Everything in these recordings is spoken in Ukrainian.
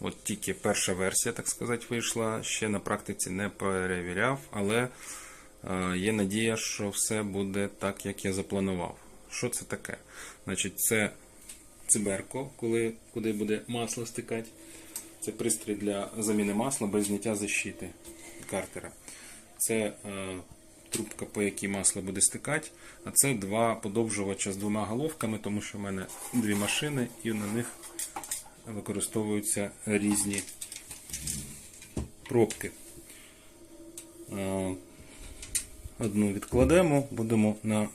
От тільки перша версія, так сказати, вийшла. Ще на практиці не перевіряв, але е, є надія, що все буде так, як я запланував. Що це таке? Значить, це циберко, коли, куди буде масло стикати. Це пристрій для заміни масла без зняття защити картера. Це е, трубка, по якій масло буде стикати. А це два подовжувача з двома головками, тому що в мене дві машини і на них використовуються різні пробки. Е, Одну відкладемо, будемо на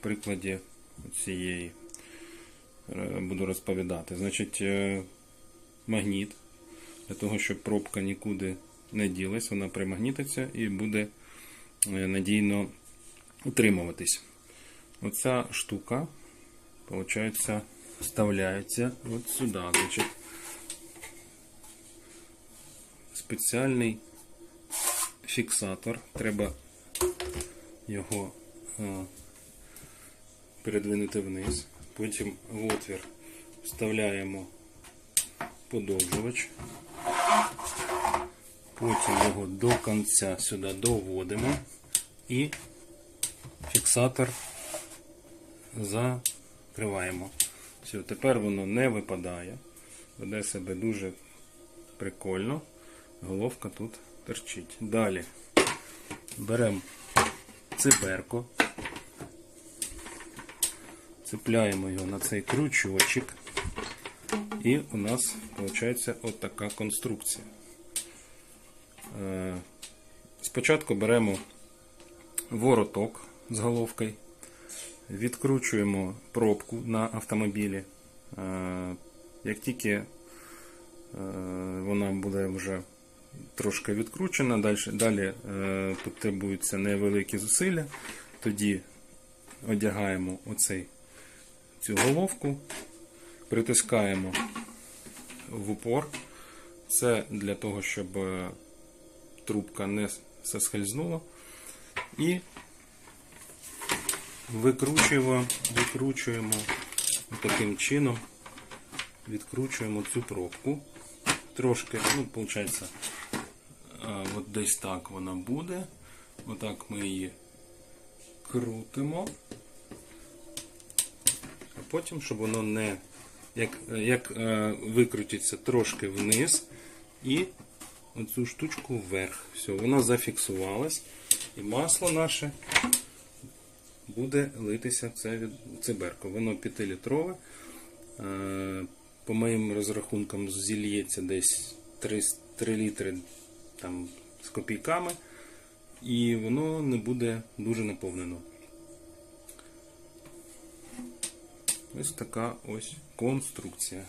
прикладі цієї е, буду розповідати. Значить, е, магніт для того, щоб пробка нікуди не ділась, вона примагнітиться і буде надійно утримуватись. Оця штука, виходить, вставляється от сюди. Значить, спеціальний фіксатор. Треба його е, передвинути вниз. Потім в отвір вставляємо подовжувач. Потім його до кінця сюди доводимо і фіксатор закриваємо. Все, тепер воно не випадає. Веде себе дуже прикольно. Головка тут торчить. Далі беремо циберко, цепляємо його на цей крючочок. І у нас виходить от така конструкція. Е, Спочатку беремо вороток з головкою, відкручуємо пробку на автомобілі. Е, Як тільки е, вона буде вже трошки відкручена, далі, е, потребуються невеликі зусилля, тоді одягаємо оцей, цю головку, притискаємо в упор. Це для того, щоб трубка не соскользнула. І викручуємо, викручуємо таким чином, відкручуємо цю пробку. Трошки, ну, виходить, от десь так вона буде. Отак ми її крутимо. А потім, щоб воно не як, як е, викрутиться трошки вниз і оцю штучку вверх. Все, воно зафіксувалось. І масло наше буде литися це від циберко. Воно 5-літрове. Е, по моїм розрахункам зільється десь 3, 3 літри там, з копійками. І воно не буде дуже наповнено. Ось така ось конструкція.